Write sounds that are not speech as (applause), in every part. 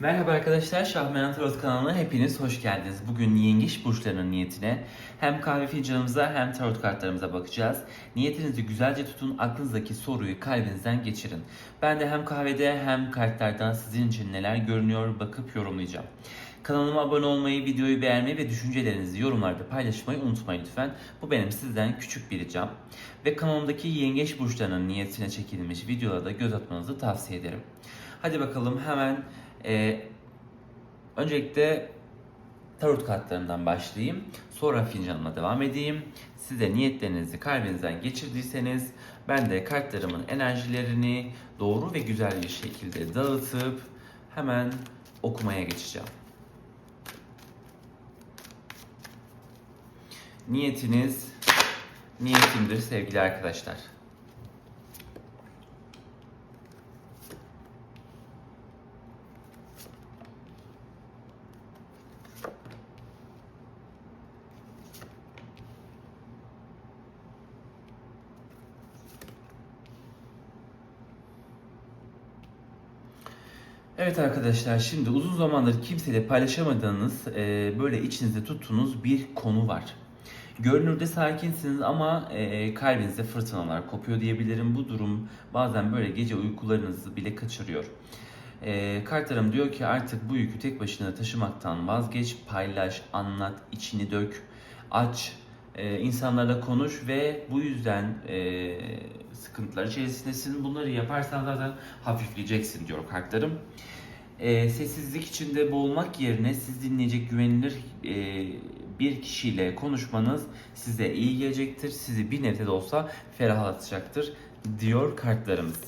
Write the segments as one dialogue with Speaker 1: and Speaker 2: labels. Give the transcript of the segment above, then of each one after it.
Speaker 1: Merhaba arkadaşlar, Şahmeran Tarot kanalına hepiniz hoş geldiniz. Bugün yengeç burçlarının niyetine hem kahve fincanımıza hem tarot kartlarımıza bakacağız. Niyetinizi güzelce tutun, aklınızdaki soruyu kalbinizden geçirin. Ben de hem kahvede hem kartlardan sizin için neler görünüyor bakıp yorumlayacağım. Kanalıma abone olmayı, videoyu beğenmeyi ve düşüncelerinizi yorumlarda paylaşmayı unutmayın lütfen. Bu benim sizden küçük bir ricam. Ve kanalımdaki yengeç burçlarının niyetine çekilmiş videolara da göz atmanızı tavsiye ederim. Hadi bakalım hemen e, öncelikle tarot kartlarından başlayayım. Sonra fincanıma devam edeyim. Size niyetlerinizi kalbinizden geçirdiyseniz ben de kartlarımın enerjilerini doğru ve güzel bir şekilde dağıtıp hemen okumaya geçeceğim. Niyetiniz niyetimdir sevgili arkadaşlar. Evet arkadaşlar şimdi uzun zamandır kimseyle paylaşamadığınız e, böyle içinizde tuttuğunuz bir konu var. Görünürde sakinsiniz ama e, kalbinizde fırtınalar kopuyor diyebilirim. Bu durum bazen böyle gece uykularınızı bile kaçırıyor. E, kartlarım diyor ki artık bu yükü tek başına taşımaktan vazgeç, paylaş, anlat, içini dök, aç, e, insanlarla konuş ve bu yüzden e, sıkıntılar içerisindesin. Bunları yaparsan zaten hafifleyeceksin diyor kartlarım. E, sessizlik içinde boğulmak yerine siz dinleyecek güvenilir e, bir kişiyle konuşmanız size iyi gelecektir. Sizi bir nebze de olsa ferahlatacaktır diyor kartlarımız.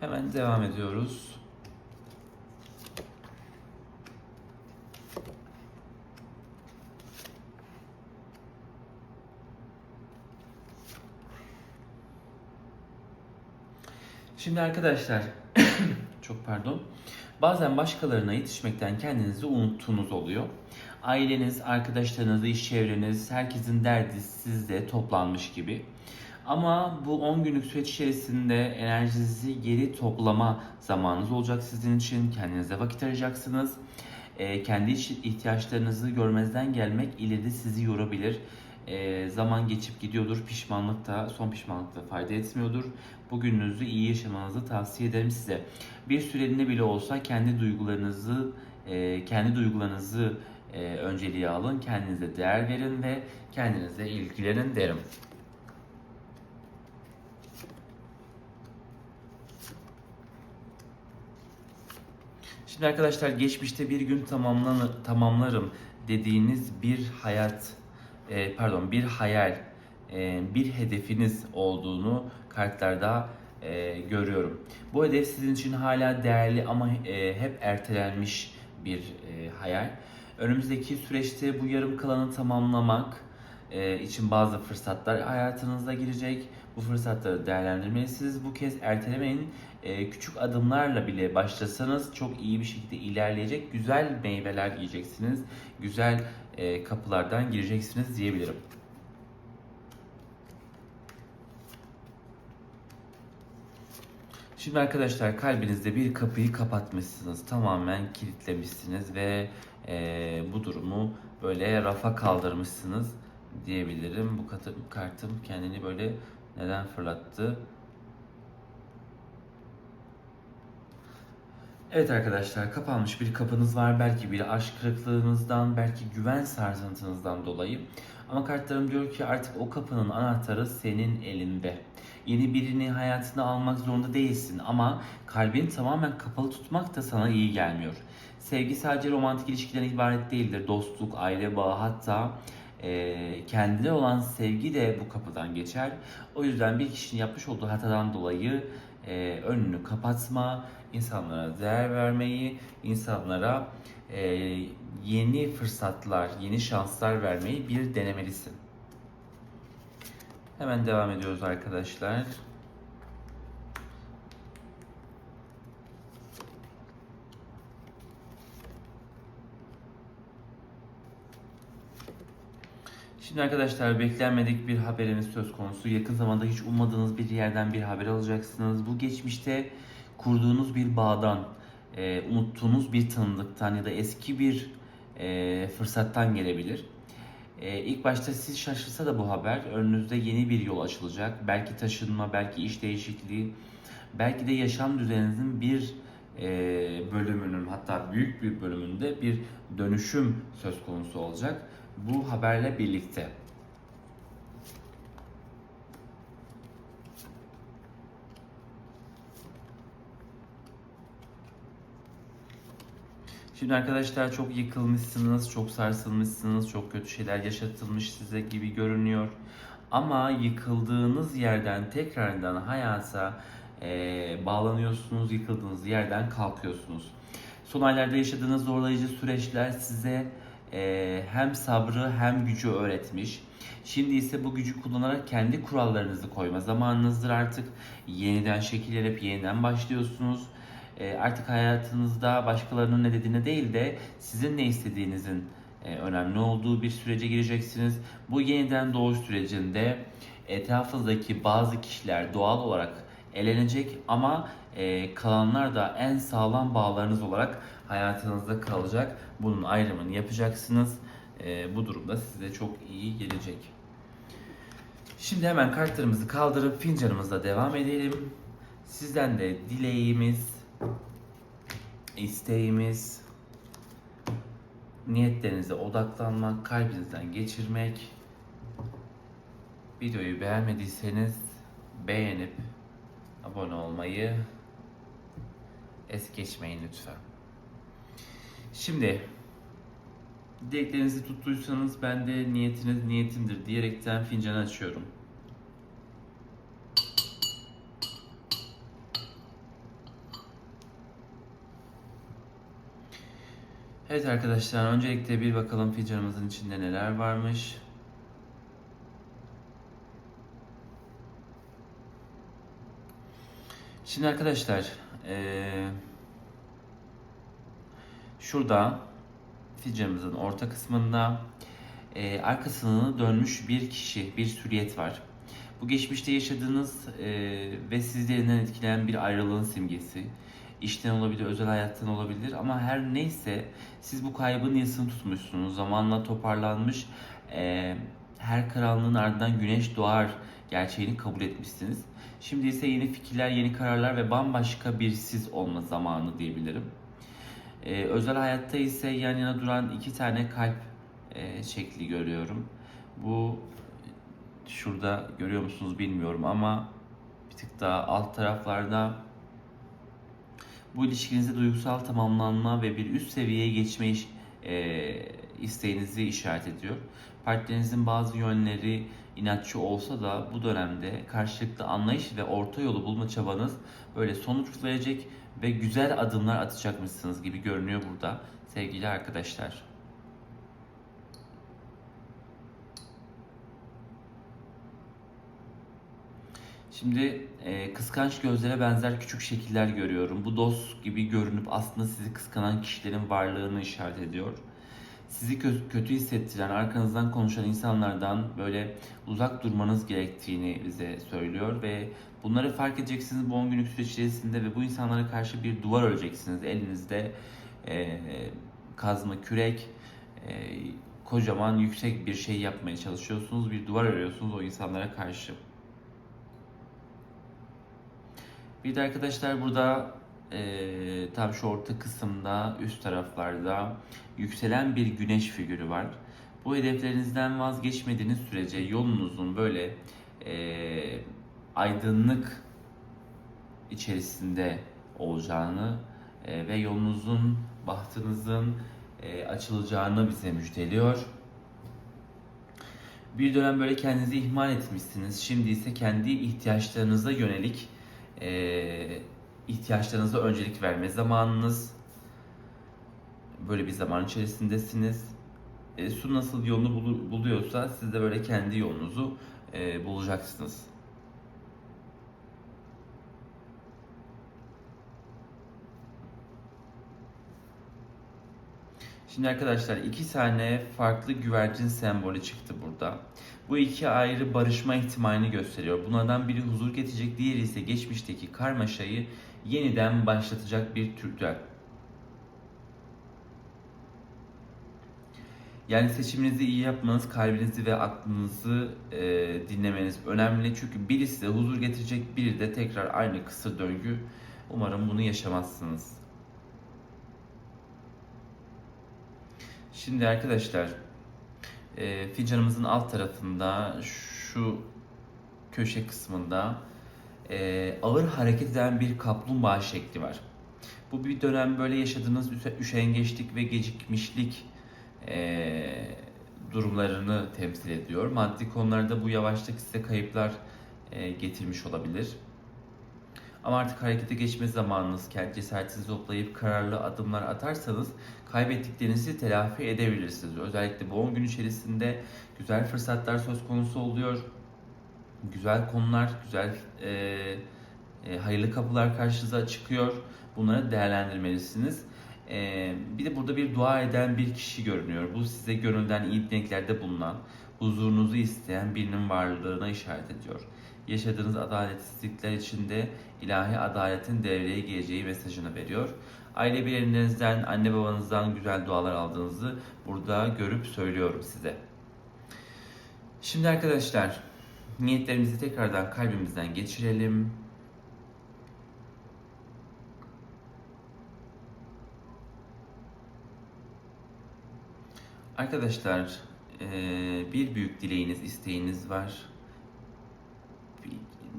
Speaker 1: Hemen devam ediyoruz. Şimdi arkadaşlar (coughs) çok pardon. Bazen başkalarına yetişmekten kendinizi unuttuğunuz oluyor. Aileniz, arkadaşlarınız, iş çevreniz, herkesin derdi sizde toplanmış gibi. Ama bu 10 günlük süreç içerisinde enerjinizi geri toplama zamanınız olacak sizin için. Kendinize vakit arayacaksınız. Ee, kendi ihtiyaçlarınızı görmezden gelmek ileride sizi yorabilir. Ee, zaman geçip gidiyordur. Pişmanlık da, son pişmanlık da fayda etmiyordur. Bugününüzü iyi yaşamanızı tavsiye ederim size. Bir süreliğine bile olsa kendi duygularınızı, e, kendi duygularınızı e, önceliğe alın. Kendinize değer verin ve kendinize ilgilenin derim. Şimdi arkadaşlar geçmişte bir gün tamamlan tamamlarım dediğiniz bir hayat, e, pardon bir hayal, e, bir hedefiniz olduğunu kartlarda e, görüyorum. Bu hedef sizin için hala değerli ama e, hep ertelenmiş bir e, hayal. Önümüzdeki süreçte bu yarım kalanı tamamlamak e, için bazı fırsatlar hayatınıza girecek. Bu fırsatları değerlendirmelisiniz. Bu kez ertelemeyin. E, küçük adımlarla bile başlasanız çok iyi bir şekilde ilerleyecek, güzel meyveler yiyeceksiniz. Güzel e, kapılardan gireceksiniz diyebilirim. Şimdi arkadaşlar kalbinizde bir kapıyı kapatmışsınız. Tamamen kilitlemişsiniz ve e, bu durumu böyle rafa kaldırmışsınız diyebilirim. Bu kartım kendini böyle neden fırlattı? Evet arkadaşlar kapanmış bir kapınız var. Belki bir aşk kırıklığınızdan, belki güven sarsıntınızdan dolayı. Ama kartlarım diyor ki artık o kapının anahtarı senin elinde. Yeni birini hayatına almak zorunda değilsin ama kalbini tamamen kapalı tutmak da sana iyi gelmiyor. Sevgi sadece romantik ilişkiden ibaret değildir. Dostluk, aile bağı hatta e, kendine olan sevgi de bu kapıdan geçer. O yüzden bir kişinin yapmış olduğu hatadan dolayı e, önünü kapatma, insanlara değer vermeyi, insanlara e, yeni fırsatlar, yeni şanslar vermeyi bir denemelisin. Hemen devam ediyoruz arkadaşlar. Şimdi arkadaşlar beklenmedik bir haberimiz söz konusu. Yakın zamanda hiç ummadığınız bir yerden bir haber alacaksınız. Bu geçmişte kurduğunuz bir bağdan e, unuttuğunuz bir tanıdıktan ya da eski bir e, fırsattan gelebilir. E, ilk başta siz şaşırsa da bu haber önünüzde yeni bir yol açılacak. Belki taşınma, belki iş değişikliği, belki de yaşam düzeninizin bir e, bölümünün hatta büyük bir bölümünde bir dönüşüm söz konusu olacak. Bu haberle birlikte. Şimdi arkadaşlar çok yıkılmışsınız, çok sarsılmışsınız, çok kötü şeyler yaşatılmış size gibi görünüyor. Ama yıkıldığınız yerden tekrardan hayata e, bağlanıyorsunuz, yıkıldığınız yerden kalkıyorsunuz. Son aylarda yaşadığınız zorlayıcı süreçler size e, hem sabrı hem gücü öğretmiş. Şimdi ise bu gücü kullanarak kendi kurallarınızı koyma zamanınızdır artık. Yeniden şekillenip yeniden başlıyorsunuz. E, artık hayatınızda başkalarının ne dediğine değil de sizin ne istediğinizin e, önemli olduğu bir sürece gireceksiniz. Bu yeniden doğuş sürecinde etrafınızdaki bazı kişiler doğal olarak elenecek ama kalanlar da en sağlam bağlarınız olarak hayatınızda kalacak. Bunun ayrımını yapacaksınız. E, bu durumda size çok iyi gelecek. Şimdi hemen kartlarımızı kaldırıp fincanımızla devam edelim. Sizden de dileğimiz, isteğimiz, niyetlerinize odaklanmak, kalbinizden geçirmek. Videoyu beğenmediyseniz beğenip abone olmayı es geçmeyin lütfen. Şimdi dileklerinizi tuttuysanız ben de niyetiniz niyetimdir diyerekten fincanı açıyorum. Evet arkadaşlar öncelikle bir bakalım fincanımızın içinde neler varmış. Şimdi arkadaşlar eee, şurada fincanımızın orta kısmında eee, arkasını dönmüş bir kişi, bir süriyet var. Bu geçmişte yaşadığınız eee, ve sizlerinden etkileyen bir ayrılığın simgesi. İşten olabilir, özel hayattan olabilir ama her neyse siz bu kaybın yasını tutmuşsunuz. Zamanla toparlanmış, eee, her karanlığın ardından güneş doğar gerçeğini kabul etmişsiniz. Şimdi ise yeni fikirler, yeni kararlar ve bambaşka bir siz olma zamanı diyebilirim. Ee, özel hayatta ise yan yana duran iki tane kalp e, şekli görüyorum. Bu şurada görüyor musunuz bilmiyorum ama bir tık daha alt taraflarda bu ilişkinizde duygusal tamamlanma ve bir üst seviyeye geçme e, isteğinizi işaret ediyor. Partnerinizin bazı yönleri inatçı olsa da bu dönemde karşılıklı anlayış ve orta yolu bulma çabanız böyle sonuç verecek ve güzel adımlar atacakmışsınız gibi görünüyor burada sevgili arkadaşlar. Şimdi e, kıskanç gözlere benzer küçük şekiller görüyorum. Bu dost gibi görünüp aslında sizi kıskanan kişilerin varlığını işaret ediyor. Sizi kö- kötü hissettiren, arkanızdan konuşan insanlardan böyle uzak durmanız gerektiğini bize söylüyor ve bunları fark edeceksiniz bu 10 günlük süreç içerisinde ve bu insanlara karşı bir duvar öreceksiniz. Elinizde e, kazma, kürek, e, kocaman yüksek bir şey yapmaya çalışıyorsunuz. Bir duvar örüyorsunuz o insanlara karşı. Bir de arkadaşlar burada eee tam şu orta kısımda üst taraflarda yükselen bir güneş figürü var. Bu hedeflerinizden vazgeçmediğiniz sürece yolunuzun böyle eee, aydınlık içerisinde olacağını eee, ve yolunuzun, bahtınızın eee, açılacağını bize müjdeliyor. Bir dönem böyle kendinizi ihmal etmişsiniz. Şimdi ise kendi ihtiyaçlarınıza yönelik e, ihtiyaçlarınıza öncelik verme zamanınız. Böyle bir zaman içerisindesiniz. E, su nasıl yolunu bulu- buluyorsa siz de böyle kendi yolunuzu e, bulacaksınız. Şimdi arkadaşlar iki tane farklı güvercin sembolü çıktı burada. Bu iki ayrı barışma ihtimalini gösteriyor. Bunlardan biri huzur getirecek, diğeri ise geçmişteki karmaşayı yeniden başlatacak bir Türkler. Yani seçiminizi iyi yapmanız, kalbinizi ve aklınızı e, dinlemeniz önemli. Çünkü birisi de huzur getirecek, biri de tekrar aynı kısır döngü. Umarım bunu yaşamazsınız. Şimdi arkadaşlar, e, fincanımızın alt tarafında şu köşe kısmında e, ağır hareket eden bir kaplumbağa şekli var. Bu bir dönem böyle yaşadığınız üşengeçlik ve gecikmişlik e, durumlarını temsil ediyor. Maddi konularda bu yavaşlık size kayıplar e, getirmiş olabilir. Ama artık harekete geçme zamanınız, kendi cesaretinizi toplayıp kararlı adımlar atarsanız kaybettiklerinizi telafi edebilirsiniz. Özellikle bu 10 gün içerisinde güzel fırsatlar söz konusu oluyor. Güzel konular, güzel e, e, hayırlı kapılar karşınıza çıkıyor. Bunları değerlendirmelisiniz. E, bir de burada bir dua eden bir kişi görünüyor. Bu size gönülden iyi dileklerde bulunan, huzurunuzu isteyen birinin varlığına işaret ediyor. Yaşadığınız adaletsizlikler içinde ilahi adaletin devreye gireceği mesajını veriyor. Aile bireylerinizden, anne babanızdan güzel dualar aldığınızı burada görüp söylüyorum size. Şimdi arkadaşlar, niyetlerimizi tekrardan kalbimizden geçirelim. Arkadaşlar, eee, bir büyük dileğiniz, isteğiniz var.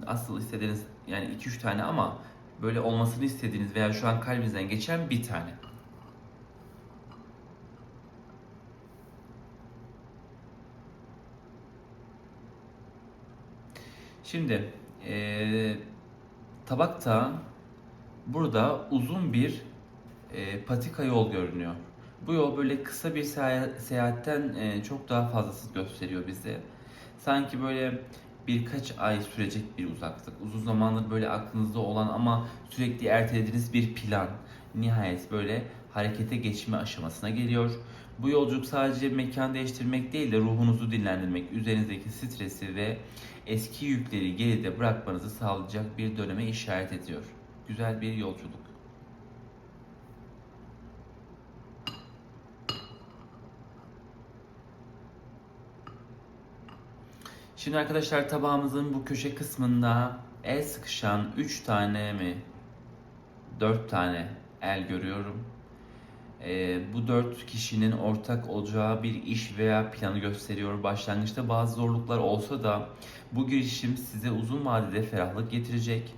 Speaker 1: Asıl istediğiniz yani 2-3 tane ama böyle olmasını istediğiniz veya şu an kalbinizden geçen bir tane. Şimdi eee tabakta burada uzun bir eee, patika yol görünüyor. Bu yol böyle kısa bir seya- seyahatten eee, çok daha fazlası gösteriyor bize. Sanki böyle birkaç ay sürecek bir uzaklık. Uzun zamandır böyle aklınızda olan ama sürekli ertelediğiniz bir plan. Nihayet böyle harekete geçme aşamasına geliyor. Bu yolculuk sadece mekan değiştirmek değil de ruhunuzu dinlendirmek, üzerinizdeki stresi ve eski yükleri geride bırakmanızı sağlayacak bir döneme işaret ediyor. Güzel bir yolculuk. Şimdi arkadaşlar tabağımızın bu köşe kısmında el sıkışan 3 tane mi 4 tane el görüyorum. Ee, bu 4 kişinin ortak olacağı bir iş veya planı gösteriyor. Başlangıçta bazı zorluklar olsa da bu girişim size uzun vadede ferahlık getirecek.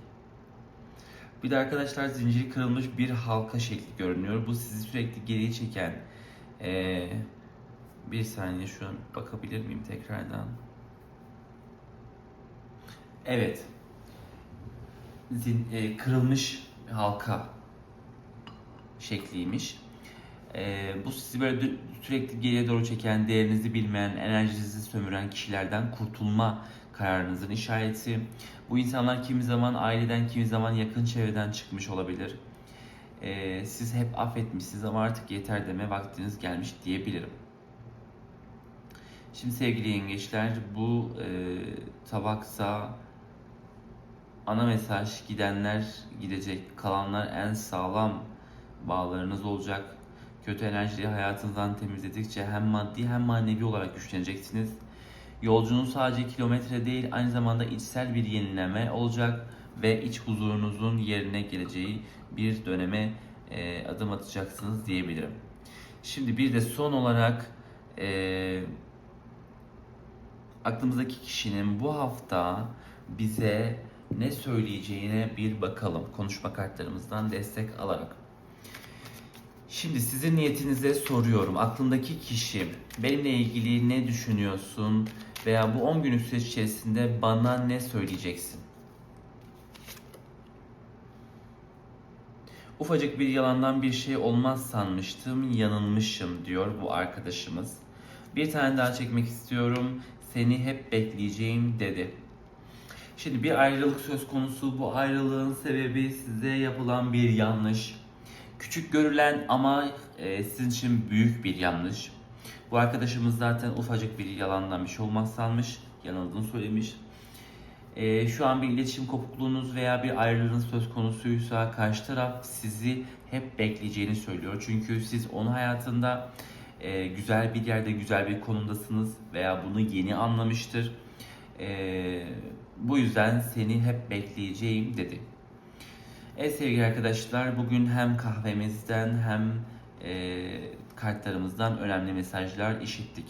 Speaker 1: Bir de arkadaşlar zinciri kırılmış bir halka şekli görünüyor. Bu sizi sürekli geriye çeken ee, bir saniye şu an bakabilir miyim tekrardan? Evet. Zin, e, kırılmış halka şekliymiş. E, bu sizi böyle sürekli geriye doğru çeken, değerinizi bilmeyen, enerjinizi sömüren kişilerden kurtulma kararınızın işareti. Bu insanlar kimi zaman aileden, kimi zaman yakın çevreden çıkmış olabilir. E, siz hep affetmişsiniz ama artık yeter deme vaktiniz gelmiş diyebilirim. Şimdi sevgili yengeçler bu e, tabaksa ana mesaj gidenler gidecek, kalanlar en sağlam bağlarınız olacak. Kötü enerjileri hayatınızdan temizledikçe hem maddi hem manevi olarak güçleneceksiniz. Yolcunuz sadece kilometre değil aynı zamanda içsel bir yenileme olacak ve iç huzurunuzun yerine geleceği bir döneme e, adım atacaksınız diyebilirim. Şimdi bir de son olarak e, aklımızdaki kişinin bu hafta bize ne söyleyeceğine bir bakalım konuşma kartlarımızdan destek alarak. Şimdi sizin niyetinize soruyorum. Aklındaki kişi benimle ilgili ne düşünüyorsun veya bu 10 günlük süreç içerisinde bana ne söyleyeceksin? Ufacık bir yalandan bir şey olmaz sanmıştım, yanılmışım diyor bu arkadaşımız. Bir tane daha çekmek istiyorum. Seni hep bekleyeceğim dedi. Şimdi bir ayrılık söz konusu. Bu ayrılığın sebebi size yapılan bir yanlış. Küçük görülen ama e, sizin için büyük bir yanlış. Bu arkadaşımız zaten ufacık bir yalandan bir şey sanmış. Yanıldığını söylemiş. E, şu an bir iletişim kopukluğunuz veya bir ayrılığınız söz konusuysa karşı taraf sizi hep bekleyeceğini söylüyor. Çünkü siz onun hayatında e, güzel bir yerde, güzel bir konumdasınız veya bunu yeni anlamıştır. Bu yüzden seni hep bekleyeceğim dedi. Evet sevgili arkadaşlar bugün hem kahvemizden hem e, kartlarımızdan önemli mesajlar işittik.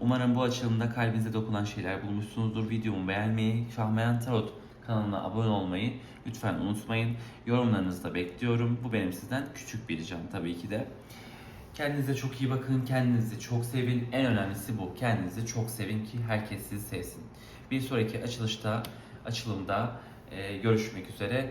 Speaker 1: Umarım bu açılımda kalbinize dokunan şeyler bulmuşsunuzdur. Videomu beğenmeyi, Şahmeyan Tarot kanalına abone olmayı lütfen unutmayın. Yorumlarınızı da bekliyorum. Bu benim sizden küçük bir ricam tabii ki de. Kendinize çok iyi bakın, kendinizi çok sevin. En önemlisi bu. Kendinizi çok sevin ki herkes sizi sevsin. Bir sonraki açılışta, açılımda e, görüşmek üzere.